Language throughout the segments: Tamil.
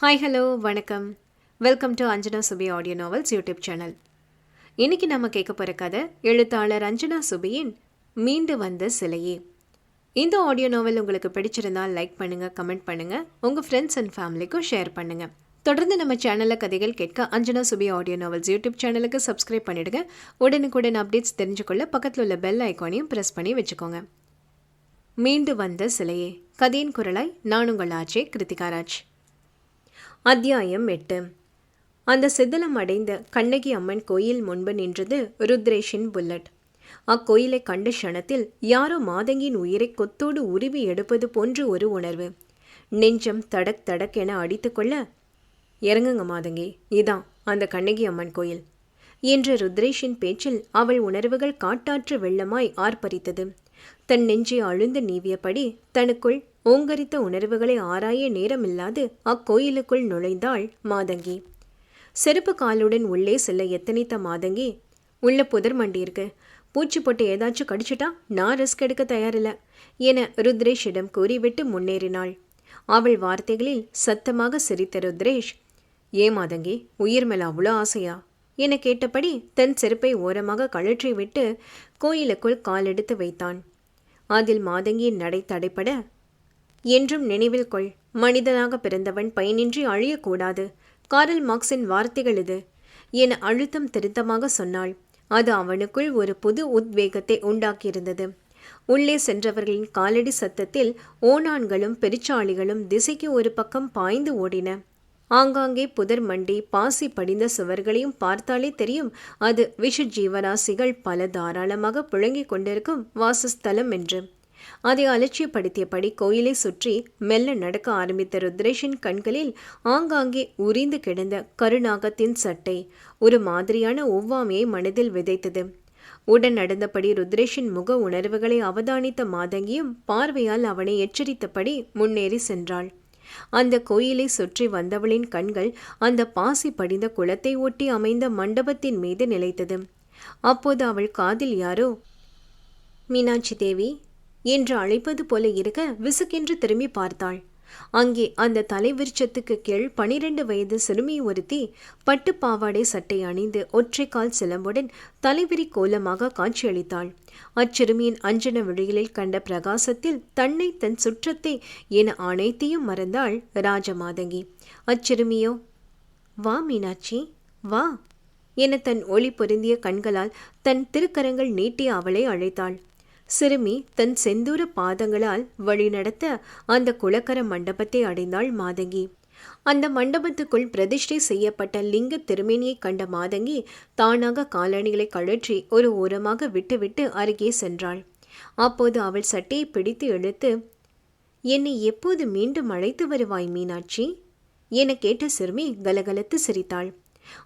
ஹாய் ஹலோ வணக்கம். Welcome to Anjana Subhi audio novels YouTube channel இன்னைக்கு நம்ம கேட்க போகிற கதை எழுத்தாளர் அஞ்சனா சுபியின் மீண்டு வந்த சிலையே. இந்த ஆடியோ நாவல் உங்களுக்கு பிடிச்சிருந்தால் லைக் பண்ணுங்கள் கமெண்ட் பண்ணுங்கள் உங்கள் ஃப்ரெண்ட்ஸ் அண்ட் ஃபேமிலிக்கும் ஷேர் பண்ணுங்கள் தொடர்ந்து நம்ம சேனலில் கதைகள் கேட்க Anjana Subhi audio novels YouTube சேனலுக்கு சப்ஸ்கிரைப் பண்ணிவிடுங்க உடனுக்குடன் அப்டேட்ஸ் தெரிஞ்சுக்கொள்ள பக்கத்தில் உள்ள பெல் ஐக்கானையும் ப்ரெஸ் பண்ணி வச்சுக்கோங்க. மீண்டு வந்த சிலையே. கதையின் குரலாய் நான் உங்கள் ஆச்சே கிருத்திகாராஜ் அத்தியாயம் எட்டு. அந்த சிதிலம் அடைந்த கண்ணகி அம்மன் கோயில் முன்பு நின்றது ருத்ரேஷின் புல்லட். அக்கோயிலை கண்ட க்ஷணத்தில் யாரோ மாதங்கியின் உயிரை கொத்தோடு உருவி எடுப்பது போன்று ஒரு உணர்வு. நெஞ்சம் தடக் தடக் என அடித்துக்கொள்ள இறங்குங்க மாதங்கி இதான் அந்த கண்ணகி அம்மன் கோயில் என்ற ருத்ரேஷின் பேச்சில் அவள் உணர்வுகள் காட்டாற்று வெள்ளமாய் ஆர்ப்பரித்தது. தன் நெஞ்சை அழுந்து நீவியபடி தனக்குள் ஓங்கரித்த உணர்வுகளை ஆராய நேரமில்லாது அக்கோயிலுக்குள் நுழைந்தாள் மாதங்கி. செருப்பு காலுடன் உள்ளே செல்ல எத்தனைத்த மாதங்கி? உள்ள புதர் மண்டி இருக்கு பூச்சி போட்டு ஏதாச்சும் கடிச்சிட்டா நான் ரிஸ்க் எடுக்க தயாரில்ல என ருத்ரேஷிடம் கூறிவிட்டு முன்னேறினாள். அவள் வார்த்தைகளில் சத்தமாக சிரித்த ருத்ரேஷ் ஏ மாதங்கி உயிர் மேல அவ்வளோ ஆசையா? என கேட்டபடி தன் செருப்பை ஓரமாக கழற்றி விட்டு கோயிலுக்குள் காலெடுத்து வைத்தான். அதில் மாதங்கியின் நடை தடைப்பட என்றும் நினைவில் கொள். மனிதனாக பிறந்தவன் பயனின்றி அழியக்கூடாது. காரல் மார்க்ஸின் வார்த்தைகள் இது. என அழுத்தம் திருத்தமாக சொன்னாள். அது அவனுக்குள் ஒரு புது உத்வேகத்தை உண்டாக்கியிருந்தது. உள்ளே சென்றவர்களின் காலடி சத்தத்தில் ஓணான்களும் பெருச்சாளிகளும் திசைக்கு ஒரு பக்கம் பாய்ந்து ஓடின. ஆங்காங்கே புதர் மண்டி பாசி படிந்த சுவர்களையும் பார்த்தாலே தெரியும் அது விஷ ஜீவராசிகள் பல தாராளமாக புழங்கிக் கொண்டிருக்கும் வாசஸ்தலம் என்று. அதை அலட்சியப்படுத்தியபடி கோயிலை சுற்றி மெல்ல நடக்க ஆரம்பித்த ருத்ரேஷின் கண்களில் ஆங்காங்கே உரிந்து கிடந்த கருநாகத்தின் சட்டை ஒரு மாதிரியான ஒவ்வாமையை மனதில் விதைத்தது. உடன் நடந்தபடி ருத்ரேஷின் முக உணர்வுகளை அவதானித்த மாதங்கியும் பார்வையால் அவனை எச்சரித்தபடி முன்னேறி சென்றாள். அந்த கோயிலை சுற்றி வந்தவளின் கண்கள் அந்த பாசி படிந்த குளத்தை ஒட்டி அமைந்த மண்டபத்தின் மீது நிலைத்தது. அப்போது அவள் காதில் யாரோ மீனாட்சி தேவி என்று அழைப்பது போல இருக்க விசுக்கென்று திரும்பி பார்த்தாள். அங்கே அந்த தலைவிருச்சத்துக்கு கீழ் பனிரெண்டு வயது சிறுமி ஒருத்தி பட்டு பாவாடை சட்டை அணிந்து ஒற்றைக்கால் சிலம்புடன் தலைவிரி கோலமாக காட்சியளித்தாள். அச்சிறுமியின் அஞ்சன விழிகளில் கண்ட பிரகாசத்தில் தன்னை தன் சுற்றத்தை என அனைத்தையும் மறந்தாள் ராஜமாதங்கி. அச்சிறுமியோ வா மீனாட்சி வா என தன் ஒளி பொருந்திய கண்களால் தன் திருக்கரங்கள் நீட்டி அவளை அழைத்தாள். சிறுமி தன் செந்தூர பாதங்களால் வழிநடத்த அந்த குளக்கர மண்டபத்தை அடைந்தாள் மாதங்கி. அந்த மண்டபத்துக்குள் பிரதிஷ்டை செய்யப்பட்ட லிங்க திருமேனியை கண்ட மாதங்கி தானாக காலணிகளை கழற்றி ஒரு ஓரமாக விட்டுவிட்டு அருகே சென்றாள். அப்போது அவள் சட்டையை பிடித்து இழுத்து என்னை எப்போது மீண்டும் அழைத்து வருவாய் மீனாட்சி? என கேட்ட சிறுமி கலகலத்து சிரித்தாள்.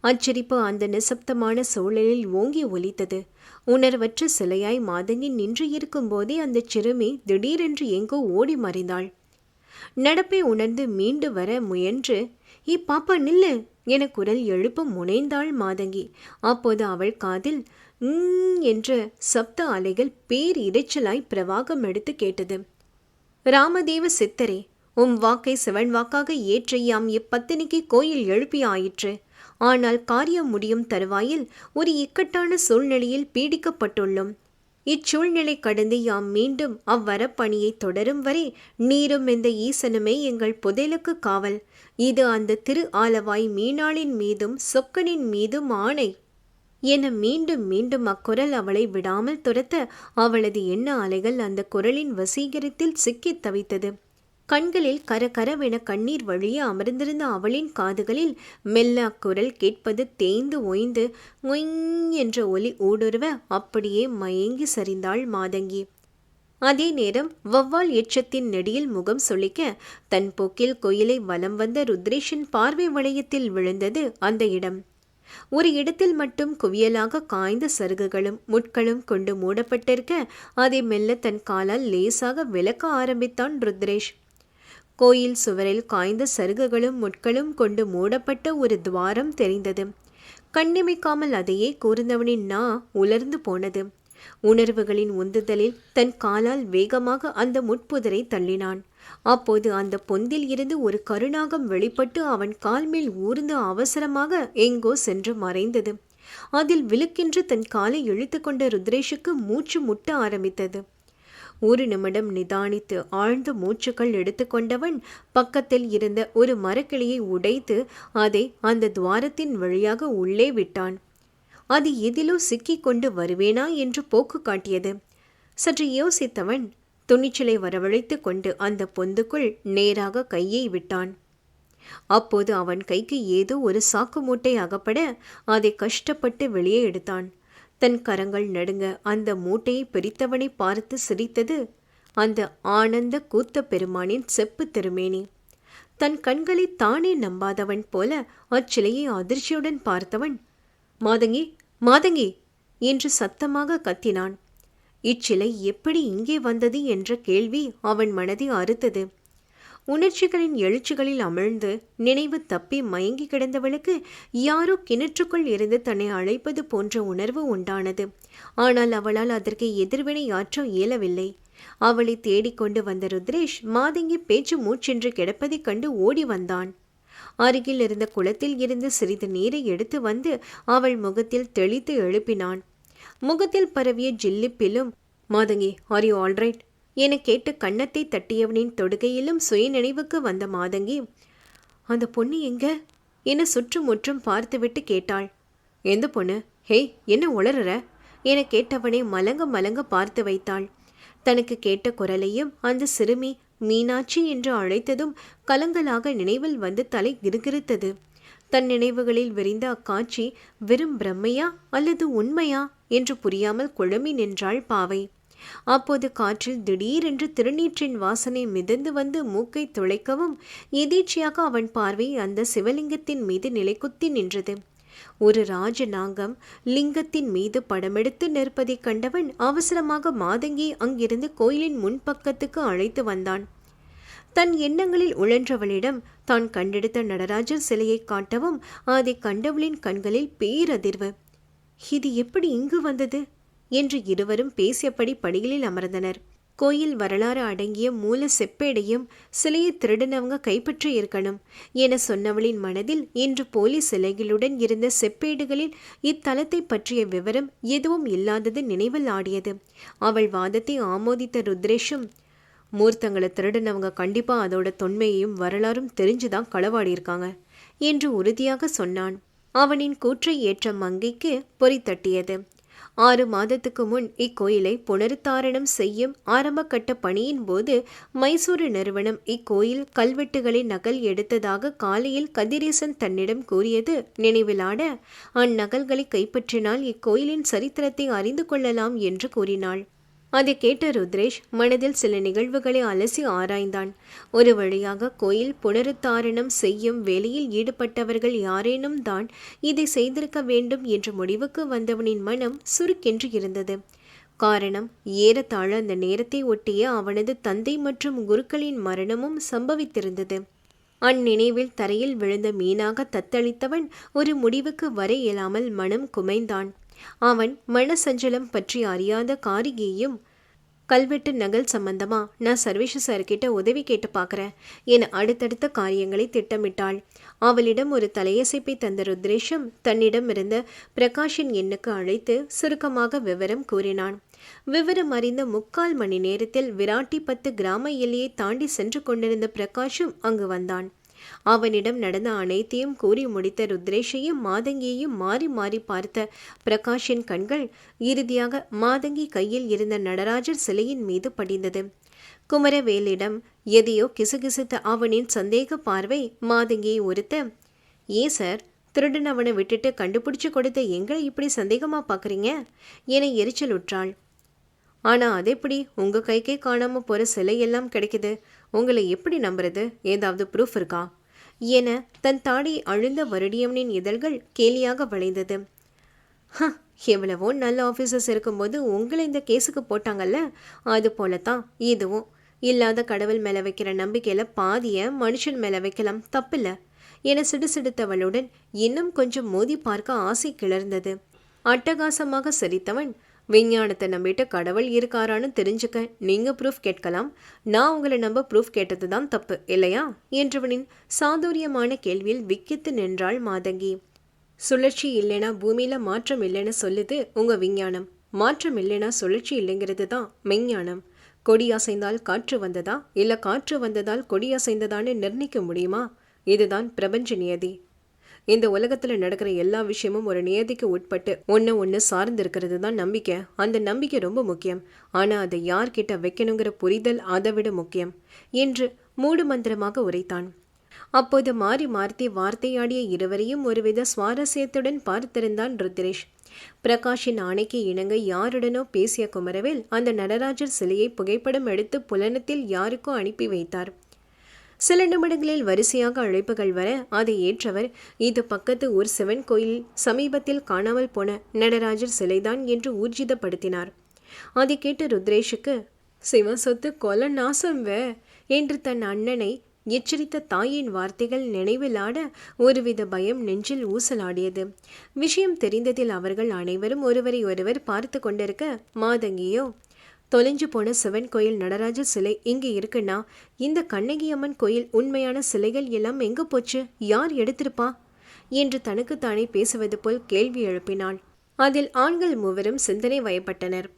அச்சரிப்பு அந்த நிசப்தமான சூழலில் ஓங்கி ஒலித்தது. உணர்வற்ற சிலையாய் மாதங்கி நின்று இருக்கும்போதே அந்த சிறுமி திடீரென்று எங்கோ ஓடி மறைந்தாள். நடப்பை உணர்ந்து மீண்டு வர முயன்று இ பாப்பா நில்லு என குரல் எழுப்ப முனைந்தாள் மாதங்கி. அப்போது அவள் காதில் என்ற சப்த அலைகள் பேர் இரைச்சலாய் பிரவாகம் எடுத்து கேட்டது. ராமதேவ சித்தரே உம் வாக்கை சிவன் வாக்காக ஏற்றையாம் இப்பத்தினிக்கு கோயில் எழுப்பி ஆயிற்று ஆனால் காரியம் முடியும் தருவாயில் ஒரு இக்கட்டான சூழ்நிலையில் பீடிக்கப்பட்டுள்ளோம். இச்சூழ்நிலை கடந்து யாம் மீண்டும் அவ்வரப்பணியை தொடரும் வரை நீரும் இந்த ஈசனுமே எங்கள் புதையலுக்கு காவல். இது அந்த திரு ஆலவாய் மீனாளின் மீதும் சொக்கனின் மீதும் ஆணை. என மீண்டும் மீண்டும் அக்குரல் அவளை விடாமல் துரத்த அவளது எண்ண அலைகள் அந்த குரலின் வசீகரத்தில் சிக்கித் தவித்தது. கண்களில் கரகரவென கண்ணீர் வழிய அமர்ந்திருந்த அவளின் காதுகளில் மெல்ல அக்குரல் கேட்பது தேய்ந்து ஓய்ந்து ஒய்ங் என்ற ஒலி ஊடுருவ அப்படியே மயங்கி சரிந்தாள் மாதங்கி. அதே நேரம் வவ்வால் எச்சத்தின் நெடியில் முகம் சொலிக்க தன் போக்கில் கோயிலை வலம் வந்த ருத்ரேஷின் பார்வை வளையத்தில் விழுந்தது அந்த இடம். ஒரு இடத்தில் மட்டும் குவியலாக காய்ந்த சருகுகளும் முட்களும் கொண்டு மூடப்பட்டிருக்க அதை மெல்ல தன் காலால் லேசாக விளக்க ஆரம்பித்தான் ருத்ரேஷ். கோயில் சுவரில் காய்ந்த சருகுகளும் முட்களும் கொண்டு மூடப்பட்ட ஒரு துவாரம் தெரிந்தது. கண்ணிமைக்காமல் அதையே கூர்ந்தவனின் நா உலர்ந்து போனது. உணர்வுகளின் உந்துதலில் தன் காலால் வேகமாக அந்த முட்புதரை தள்ளினான். அப்போது அந்த பொந்தில் இருந்து ஒரு கருணாகம் வெளிப்பட்டு அவன் கால் மேல் ஊர்ந்து அவசரமாக எங்கோ சென்று மறைந்தது. அதில் விழுக்கின்று தன் காலை இழுத்து கொண்ட ருத்ரேஷுக்கு மூச்சு முட்ட ஆரம்பித்தது. ஒரு நிமிடம் நிதானித்து ஆழ்ந்த மூச்சுக்கள் எடுத்துக்கொண்டவன் பக்கத்தில் இருந்த ஒரு மரக்கிளையை உடைத்து அதை அந்த துவாரத்தின் வழியாக உள்ளே விட்டான். அது எதிலோ சிக்கி கொண்டு வருவேனா என்று போக்கு காட்டியது. சற்று யோசித்தவன் துணிச்சலை வரவழைத்து கொண்டு அந்த பொந்துக்குள் நேராக கையை விட்டான். அப்போது அவன் கைக்கு ஏதோ ஒரு சாக்கு மூட்டை அகப்பட அதை கஷ்டப்பட்டு வெளியே எடுத்தான். தன் கரங்கள் நடுங்க அந்த மூட்டையை பிரித்தவனை பார்த்து சிரித்தது அந்த ஆனந்த கூத்த பெருமானின் செப்பு திருமேனி. தன் கண்களை தானே நம்பாதவன் போல அச்சிலையை அதிர்ச்சியுடன் பார்த்தவன் மாதங்கி மாதங்கி என்று சத்தமாக கத்தினான். இச்சிலை எப்படி இங்கே வந்தது என்ற கேள்வி அவன் மனதை அறுத்தது. உணர்ச்சிகளின் எழுச்சிகளில் அமிழ்ந்து நினைவு தப்பி மயங்கி கிடந்தவளுக்கு யாரோ கிணற்றுக்குள் இருந்து தன்னை அழைப்பது போன்ற உணர்வு உண்டானது. ஆனால் அவளால் அதற்கு எதிர்வினை ஆற்ற இயலவில்லை. அவளை தேடிக்கொண்டு வந்த ருத்ரேஷ் மாதங்கி பேச்சு மூச்சென்று கிடப்பதைக் கண்டு ஓடி வந்தான். அருகில் இருந்த குளத்தில் இருந்து சிறிது நீரை எடுத்து வந்து அவள் முகத்தில் தெளித்து எழுப்பினான். முகத்தில் பரவிய ஜில்லிப்பிலும் மாதங்கி ஆர் யூ ஆல்ரைட் என கேட்டு கன்னத்தை தட்டியவனின் தொடுகையிலும் சுயநினைவுக்கு வந்த மாதங்கி அந்த பொண்ணு எங்க? என சுற்றுமுற்றும் பார்த்துவிட்டு கேட்டாள். எந்த பொண்ணு? ஹேய் என்ன உளறுற? என கேட்டவனை மலங்க மலங்க பார்த்து வைத்தாள். தனக்கு கேட்ட குரலையும் அந்த சிறுமி மீனாட்சி என்று அழைத்ததும் கலங்கலாக நினைவில் வந்து தலை கிருகிருத்தது. தன் நினைவுகளில் விரிந்த அக்காட்சி வெறும் பிரம்மையா அல்லது உண்மையா? என்று புரியாமல் குழம்பி நின்றாள் பாவை. அப்போது காற்றில் திடீரென்று திருநீற்றின் வாசனை மிதந்து வந்து மூக்கை துளைக்கவும் எதேச்சியாக அவன் பார்வை அந்த சிவலிங்கத்தின் மீது நிலைக்குத்தி நின்றது. ஒரு ராஜநாங்கம் லிங்கத்தின் மீது படமெடுத்து நிற்பதைக் கண்டவன் அவசரமாக மாதங்கி அங்கிருந்து கோயிலின் முன்பக்கத்துக்கு அழைத்து வந்தான். தன் எண்ணங்களில் உழன்றவளிடம் தான் கண்டெடுத்த நடராஜர் சிலையை காட்டவும் அதை கண்டவளின் கண்களில் பேரதிர்வு. இது எப்படி இங்கு வந்தது? என்று இருவரும் பேசியபடி படிகளில் அமர்ந்தனர். கோயில் வரலாறு அடங்கிய மூல செப்பேடையும் சிலையை திருடினவங்க கைப்பற்றி இருக்கணும் என சொன்னவளின் மனதில் இன்று போலீஸ் சிலைகளுடன் இருந்த செப்பேடுகளில் இத்தலத்தை பற்றிய விவரம் எதுவும் இல்லாதது நினைவில் ஆடியது. அவள் வாதத்தை ஆமோதித்த ருத்ரேஷும் மூர்த்தங்களை திருடினவங்க கண்டிப்பா அதோட தொன்மையையும் வரலாறும் தெரிஞ்சுதான் களவாடியிருக்காங்க என்று உறுதியாக சொன்னான். அவனின் கூற்றை ஏற்ற மங்கைக்கு பொறி தட்டியது. ஆறு மாதத்துக்கு முன் இக்கோயிலை புனருத்தாரணம் செய்யும் ஆரம்பகட்ட பணியின் போது மைசூரு நிறுவனம் இக்கோயில் கல்வெட்டுகளை நகல் எடுத்ததாக காலையில் கதிரேசன் தன்னிடம் கூறியது நினைவிலாட அந்நகல்களை கைப்பற்றினால் இக்கோயிலின் சரித்திரத்தை அறிந்து கொள்ளலாம் என்று கூறினாள். அதை கேட்ட ருத்ரேஷ் மனதில் சில நிகழ்வுகளை அலசி ஆராய்ந்தான். ஒரு வழியாக கோயில் புனருத்தாரணம் செய்யும் வேலையில் ஈடுபட்டவர்கள் யாரேனும் தான் இதை செய்திருக்க வேண்டும் என்ற முடிவுக்கு வந்தவனின் மனம் சுருக்கென்று இருந்தது. காரணம் ஏறத்தாழ அந்த நேரத்தை ஒட்டிய அவனது தந்தை மற்றும் குருக்களின் மரணமும் சம்பவித்திருந்தது. அந்நினைவில் தரையில் விழுந்த மீனாக தத்தளித்தவன் ஒரு முடிவுக்கு வர இயலாமல் மனம் குமைந்தான். அவன் மனசஞ்சலம் பற்றி அறியாத காரிகையும் கல்வெட்டு நகல் சம்பந்தமா நான் சர்வேஷ சார்கிட்ட உதவி கேட்டு பார்க்குறேன் என அடுத்தடுத்த காரியங்களை திட்டமிட்டாள். அவளிடம் ஒரு தலையசைப்பை தந்த ருத்ரேஷம் தன்னிடம் இருந்த பிரகாஷின் எண்ணுக்கு அழைத்து சுருக்கமாக விவரம் கூறினான். விவரம் அறிந்த முக்கால் மணி நேரத்தில் விராட்டி பத்து கிராம எல்லையை தாண்டி சென்று கொண்டிருந்த பிரகாஷும் அங்கு வந்தான். அவனிடம் நடந்த அனைத்தையும் கூறி முடித்த ருத்ரேஷையும் மாதங்கியையும் மாறி மாறி பார்த்த பிரகாஷின் கண்கள் இறுதியாக மாதங்கி கையில் இருந்த நடராஜர் சிலையின் மீது படிந்தது. குமரவேலிடம் எதையோ கிசுகிசுத்த அவனின் சந்தேக பார்வை மாதங்கியை ஒருத்த ஏன் சார் திருடனவனை விட்டுட்டு கண்டுபிடிச்சு கொடுத்த எங்களை இப்படி சந்தேகமா பார்க்குறீங்க என எரிச்சல் உற்றாள் ஆனால் அதெப்படி? உங்கள் கைக்கே காணாமல் போகிற சிலை எல்லாம் கிடைக்குது. உங்களை எப்படி நம்புறது? ஏதாவது ப்ரூஃப் இருக்கா? என தன் தாடி அழுந்த வருடியவனின் இதழ்கள் கேலியாக வளைந்தது. ஹ எவ்வளவோ நல்ல ஆஃபீஸர்ஸ் இருக்கும்போது உங்களை இந்த கேஸுக்கு போட்டாங்கல்ல? அது போலத்தான் இதுவும். இல்லாத கடவுள் மேலே வைக்கிற நம்பிக்கையில் பாதியை மனுஷன் மேலே வைக்கலாம். தப்பில்ல. என சிடுசிடுத்தவளுடன் இன்னும் கொஞ்சம் மோதி பார்க்க ஆசை கிளர்ந்தது. அட்டகாசமாக சிரித்தவன் விஞ்ஞானத்தை நம்பிட்டு கடவுள் இருக்காரான்னு தெரிஞ்சுக்க நீங்க ப்ரூஃப் கேட்கலாம். நான் உங்களை நம்ப ப்ரூஃப் கேட்டது தான் தப்பு இல்லையா? என்றவனின் சாதுரியமான கேள்வியில் விக்கித்து நின்றாள் மாதங்கி. சுழற்சி இல்லைனா பூமியில மாற்றம் இல்லைன்னு சொல்லுது உங்க விஞ்ஞானம். மாற்றம் இல்லைனா சுழற்சி இல்லைங்கிறது தான் மெஞ்ஞானம் கொடி அசைந்தால் காற்று வந்ததா? இல்ல காற்று வந்ததால் கொடி அசைந்ததான்னு நிர்ணயிக்க முடியுமா? இதுதான் பிரபஞ்ச நியதி. இந்த உலகத்துல நடக்கிற எல்லா விஷயமும் ஒரு நியதிக்கு உட்பட்டு ஒன்று ஒன்று சார்ந்து இருக்கிறது தான் நம்பிக்கை. அந்த நம்பிக்கை ரொம்ப முக்கியம். ஆனா அதை யார்கிட்ட வைக்கணுங்கிற புரிதல் அதை விட முக்கியம் என்று மூடு மந்திரமாக உரைத்தான். அப்போது மாறி மாறுத்தி வார்த்தையாடிய இருவரையும் ஒருவித சுவாரஸ்யத்துடன் பார்த்திருந்தான் ருத்ரேஷ். பிரகாஷின் ஆணைக்கு இணங்க யாருடனோ பேசிய குமரவேல் அந்த நடராஜர் சிலையை புகைப்படம் எடுத்து புலனத்தில் யாருக்கோ அனுப்பி வைத்தார். சில நிமிடங்களில் வரிசையாக அழைப்புகள் வர அதை ஏற்றவர் இது பக்கத்து ஊர் சிவன் கோயில் சமீபத்தில் காணாமல் போன நடராஜர் சிலைதான் என்று ஊர்ஜிதப்படுத்தினார். அதை கேட்ட ருத்ரேஷுக்கு சிவ சொத்து கொல நாசம் வே என்று தன் அண்ணனை எச்சரித்த தாயின் வார்த்தைகள் நினைவிலாட ஒருவித பயம் நெஞ்சில் ஊசலாடியது. விஷயம் தெரிந்ததில் அவர்கள் அனைவரும் ஒருவரை ஒருவர் பார்த்து கொண்டிருக்க மாதங்கியோ தொலைஞ்சு போன சிவன் கோயில் நடராஜ சிலை இங்கே இருக்குன்னா இந்த கண்ணகியம்மன் கோயில் உண்மையான சிலைகள் எல்லாம் எங்கே போச்சு? யார் எடுத்திருப்பா? என்று தனக்குத்தானே பேசுவது போல் கேள்வி எழுப்பினாள். அதில் ஆண்கள் மூவரும் சிந்தனை வயப்பட்டனர்.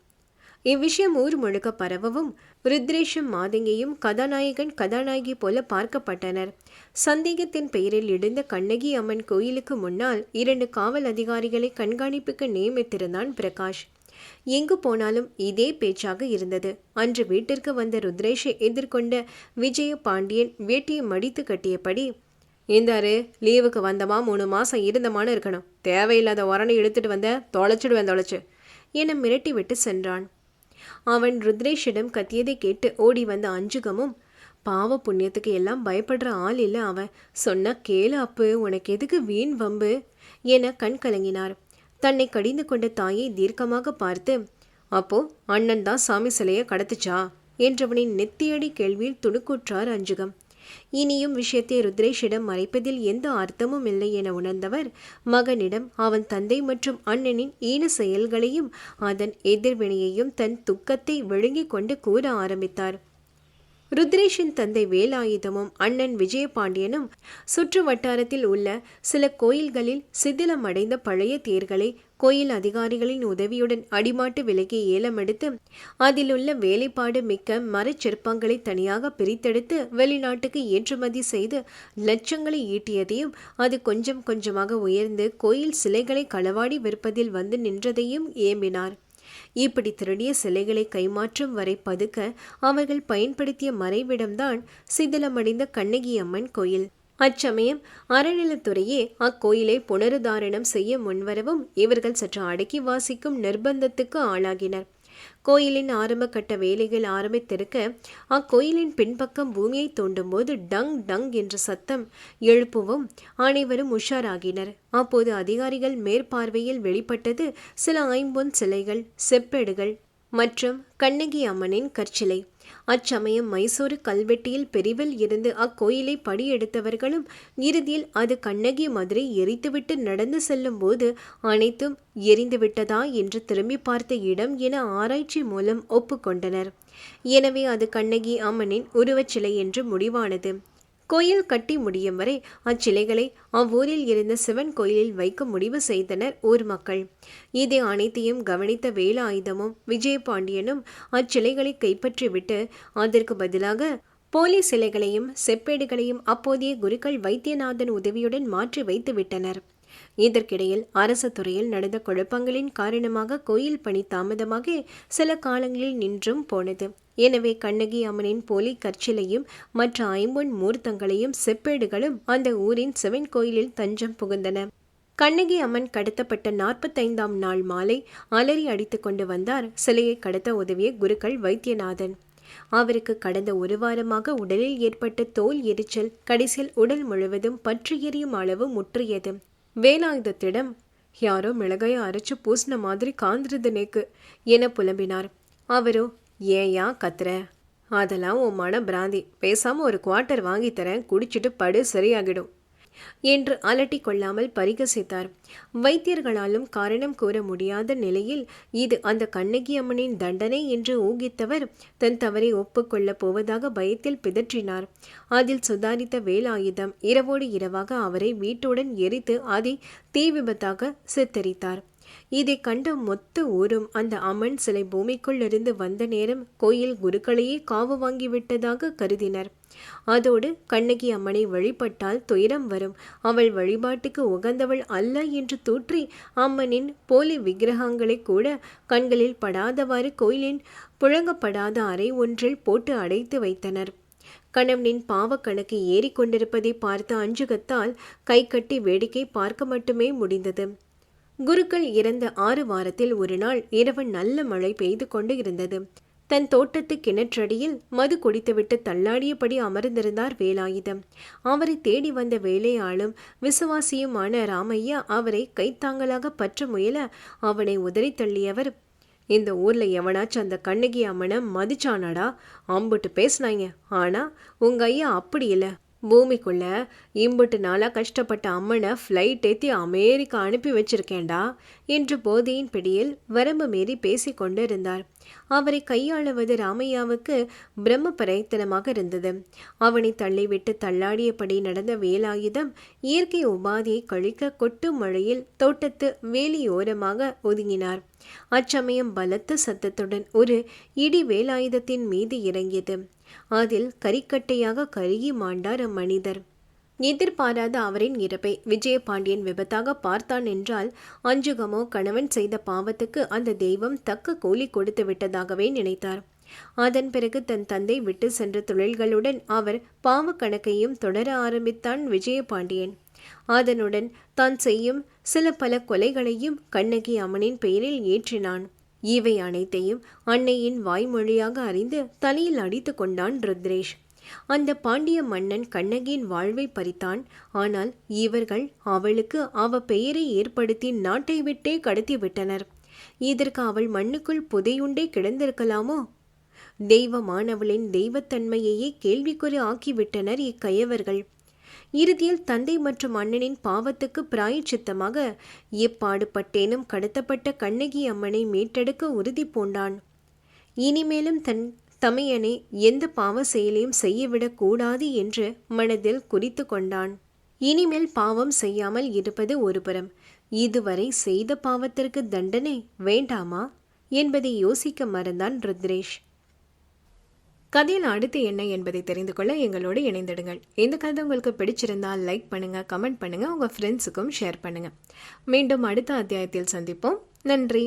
இவ்விஷயம் ஊர் முழுக்க பரவவும் ருத்ரேஷும் மாதங்கியும் கதாநாயகன் கதாநாயகி போல பார்க்கப்பட்டனர். சந்தேகத்தின் பெயரில் இடிந்த கண்ணகி அம்மன் கோயிலுக்கு முன்னால் இரண்டு காவல் அதிகாரிகளை கண்காணிப்புக்கு நியமித்திருந்தான் பிரகாஷ். எங்கு போனாலும் இதே பேச்சாக இருந்தது. அன்று வீட்டிற்கு வந்த ருத்ரேஷை எதிர்கொண்ட விஜய பாண்டியன் வேட்டியை மடித்து கட்டியபடி இந்தாரு லீவுக்கு வந்தமா மூணு மாசம் இருந்தமானு இருக்கணும். தேவையில்லாத உரணை எடுத்துட்டு வந்த தொலைச்சிடுவேன் தொலைச்சு என மிரட்டி விட்டு சென்றான். அவன் ருத்ரேஷிடம் கத்தியதை கேட்டு ஓடி வந்த அஞ்சுகமும் பாவ புண்ணியத்துக்கு எல்லாம் பயப்படுற ஆள் இல்லை அவன். சொன்ன கேளு அப்பு. உனக்கு எதுக்கு வீண் வம்பு? என கண் கலங்கினார் தன்னை கடிந்து கொண்ட தாயை தீர்க்கமாக பார்த்து அப்போ அண்ணன் தான் சாமி சிலையை கடத்துச்சா? என்றவனின் நெத்தியடி கேள்வியில் துணுக்குற்றார் அஞ்சுகம். இனியும் விஷயத்தை ருத்ரேஷிடம் மறைப்பதில் எந்த அர்த்தமும் இல்லை என உணர்ந்தவர் மகனிடம் அவன் தந்தை மற்றும் அண்ணனின் ஈன செயல்களையும் அதன் எதிர்வினையையும் தன் துக்கத்தை விழுங்கிக் கொண்டு கூற ஆரம்பித்தார். ருத்ரேஷின் தந்தை வேலாயுதமும் அண்ணன் விஜயபாண்டியனும் சுற்று வட்டாரத்தில் உள்ள சில கோயில்களில் சிதிலம் அடைந்த பழைய தேர்களை கோயில் அதிகாரிகளின் உதவியுடன் அடிமாட்டு விலைக்கு ஏலமெடுத்து அதிலுள்ள வேலைப்பாடு மிக்க மரச்சிற்பங்களை தனியாக பிரித்தெடுத்து வெளிநாட்டுக்கு ஏற்றுமதி செய்து லட்சங்களை ஈட்டியதையும் அது கொஞ்சம் கொஞ்சமாக உயர்ந்து கோயில் சிலைகளை களவாடி விற்பதில் வந்து நின்றதையும் ஏம்பினார். இப்படி திருடிய சிலைகளை கைமாற்றும் வரை பதுக்க அவர்கள் பயன்படுத்திய மறைவிடம்தான் சிதிலமடைந்த கண்ணகி அம்மன் கோயில். அச்சமயம் அறநிலத்துறையே அக்கோயிலை புனருதாரணம் செய்ய முன்வரவும் இவர்கள் சற்று அடக்கி வாசிக்கும் நிர்பந்தத்துக்கு ஆளாகினர். கோயிலின் ஆரம்ப கட்ட வேலைகள் ஆரம்பித்திருக்க அக்கோயிலின் பின்பக்கம் பூமியை தோண்டும் போது டங் டங் என்ற சத்தம் எழுப்பவும் அனைவரும் உஷாராகினர். அப்போது அதிகாரிகள் மேற்பார்வையில் வெளிப்பட்டது சில ஐம்பொன் சிலைகள் செப்பேடுகள் மற்றும் கண்ணகி அம்மனின் கற்சிலை. அச்சமயம் மைசூரு கல்வெட்டியில் பிரிவில் இருந்து அக்கோயிலை படியெடுத்தவர்களும் இறுதியில் அது கண்ணகி மதுரை எரித்துவிட்டு நடந்து செல்லும் போது அனைத்தும் எரிந்துவிட்டதா என்று திரும்பி பார்த்த இடம் என ஆராய்ச்சி மூலம் ஒப்புக்கொண்டனர். எனவே அது கண்ணகி அம்மனின் உருவச்சிலை என்று முடிவானது. கோயில் கட்டி முடியும் வரை அச்சிலைகளை அவ்வூரில் இருந்த சிவன் கோயிலில் வைக்க முடிவு செய்தனர் ஊர் மக்கள். இதை அனைத்தையும் கவனித்த வேலாயுதமும் விஜயபாண்டியனும் அச்சிலைகளை கைப்பற்றிவிட்டு அதற்கு பதிலாக போலி சிலைகளையும் செப்பேடுகளையும் அப்போதைய குருக்கள் வைத்தியநாதன் உதவியுடன் மாற்றி வைத்து விட்டனர். இதற்கிடையில் அரசு துறையில் நடந்த குழப்பங்களின் காரணமாக கோயில் பணி தாமதமாக சில காலங்களில் நின்றும் போனது. எனவே கண்ணகி அம்மனின் போலி கற்சிலையும் மற்ற ஐம்பொன் மூர்த்தங்களையும் செப்பேடுகளும் அந்த ஊரின் சிவன் கோயிலில் தஞ்சம் புகுந்தன. கண்ணகி அம்மன் கடத்தப்பட்ட நாற்பத்தைந்தாம் நாள் மாலை அலறி அடித்து கொண்டு வந்தார். சிலையை கடத்த உதவிய குருக்கள் வைத்தியநாதன். அவருக்கு கடந்த ஒரு வாரமாக உடலில் ஏற்பட்ட தோல் எரிச்சல் கடைசியில் உடல் முழுவதும் பற்றி எரியும் அளவு முற்றியது. வேலாயுதத்திடம் யாரோ மிளகாயை அரைச்சு பூசின மாதிரி காந்திருது நேக்கு என புலம்பினார். அவரோ ஏயா கத்துற அதெல்லாம் உன் மன பிராந்தி. பேசாமல் ஒரு குவார்ட்டர் வாங்கித்தரேன் குடிச்சிட்டு படு சரியாகிடும். என்று அலட்டிக் கொள்ளாமல் பரிகசித்தார். வைத்தியர்களாலும் காரணம் கூற முடியாத நிலையில் இது அந்த கண்ணகி அம்மனின் தண்டனை என்று ஊகித்தவர் தன் தவறை ஒப்புக்கொள்ளப் போவதாக பயத்தில் பிதற்றினார். அதில் சுதாரித்த வேலாயுதம் இரவோடு இரவாக அவரை வீட்டுடன் எரித்து அதை தீ விபத்தாக சித்தரித்தார். இதை கண்ட மொத்த ஊரும் அந்த அம்மன் சிலை பூமிக்குள்ளிருந்து வந்த நேரம் கோயில் குருக்களையே காவு வாங்கிவிட்டதாக கருதினர். அதோடு கண்ணகி அம்மனை வழிபட்டால் துயரம் வரும். அவள் வழிபாட்டுக்கு உகந்தவள் அல்ல என்று தூற்றி அம்மனின் போலி விக்கிரகங்களை கூட கண்களில் படாதவாறு கோயிலின் புழங்கப்படாத அறை ஒன்றில் போட்டு அடைத்து வைத்தனர். கணவனின் பாவக்கணக்கு ஏறிக்கொண்டிருப்பதை பார்த்த அஞ்சுகத்தால் கை கட்டி வேடிக்கை பார்க்க மட்டுமே முடிந்தது. குருக்கள் இறந்த ஆறு வாரத்தில் ஒரு நாள் இரவு நல்ல மழை பெய்து கொண்டு இருந்தது. தன் தோட்டத்து கிணற்றடியில் மது குடித்துவிட்டு தள்ளாடியபடி அமர்ந்திருந்தார் வேலாயுதம். அவரை தேடி வந்த வேலையாளும் விசுவாசியுமான ராமையா அவரை கைத்தாங்கலாக பற்ற முயல அவனை உதறி தள்ளியவர் இந்த ஊர்ல எவனாச்சும் அந்த கண்ணகி அம்மனை மதிச்சானாடா? அம்புட்டு பேசினாங்க ஆனா உங்க ஐயா அப்படி இல்லை. பூமிக்குள்ள இம்புட்டு நாளாக கஷ்டப்பட்ட அம்மனை ஃப்ளைட் ஏற்றி அமெரிக்கா அனுப்பி வச்சிருக்கேண்டா என்று போதையின் பிடியில் வரம்பு மீறி பேசிக் கொண்டிருந்தார். அவரை கையாளுவது ராமையாவுக்கு பிரம்ம பிரயத்தனமாக இருந்தது. அவனை தள்ளிவிட்டு தள்ளாடியபடி நடந்த வேலாயுதம் இயற்கை உபாதியை கழிக்க கொட்டு மழையில் தோட்டத்து வேலியோரமாக ஒதுங்கினார். அச்சமயம் பலத்த சத்தத்துடன் ஒரு இடி வேலாயுதத்தின் மீது இறங்கியது. அதில் கரிக்கட்டையாக கருகி மாண்டார் அம்மனிதர். எதிர்பாராத அவரின் இறப்பை விஜயபாண்டியன் விபத்தாக பார்த்தான் என்றால் அஞ்சுகமோ கணவன் செய்த பாவத்துக்கு அந்த தெய்வம் தக்க கூலி கொடுத்து விட்டதாகவே நினைத்தார். அதன் பிறகு தன் தந்தை விட்டு சென்ற தொழில்களுடன் அவர் பாவ கணக்கையும் தொடர ஆரம்பித்தான் விஜயபாண்டியன். அதனுடன் தான் செய்யும் சில பல கொலைகளையும் கண்ணகி அம்மனின் பெயரில் ஏற்றினான். இவை அனைத்தையும் அன்னையின் வாய்மொழியாக அறிந்து தலையில் அடித்து கொண்டான் ருத்ரேஷ். அந்த பாண்டிய மன்னன் கண்ணகியின் வாழ்வை பறித்தான். ஆனால் இவர்கள் அவளுக்கு அவ பெயரை ஏற்படுத்தி நாட்டை விட்டே கடத்தி விட்டனர். இதற்கு அவள் மண்ணுக்குள் புதையுண்டே கிடந்திருக்கலாமோ? தெய்வமானவளின் தெய்வத்தன்மையையே கேள்விக்குறி ஆக்கிவிட்டனர் இக்கயவர்கள். இறுதியில் தந்தை மற்றும் அண்ணனின் பாவத்துக்கு பிராயச்சித்தமாக எப்பாடுபட்டேனும் கடத்தப்பட்ட கண்ணகி அம்மனை மீட்டெடுக்க உறுதி பூண்டான். இனிமேலும் தன் தமையனை எந்த பாவ செயலையும் செய்யவிடக் கூடாது என்று மனதில் குறித்து கொண்டான். இனிமேல் பாவம் செய்யாமல் இருப்பது ஒருபுறம். இதுவரை செய்த பாவத்திற்கு தண்டனை வேண்டாமா? என்பதை யோசிக்க மறந்தான் ருத்ரேஷ். கதையில் அடுத்து என்ன என்பதை தெரிந்து கொள்ள எங்களோடு இணைந்திடுங்கள். இந்த கதை உங்களுக்கு பிடிச்சிருந்தால் லைக் பண்ணுங்க கமெண்ட் பண்ணுங்க உங்க ஃப்ரெண்ட்ஸுக்கும் ஷேர் பண்ணுங்க. மீண்டும் அடுத்த அத்தியாயத்தில் சந்திப்போம். நன்றி.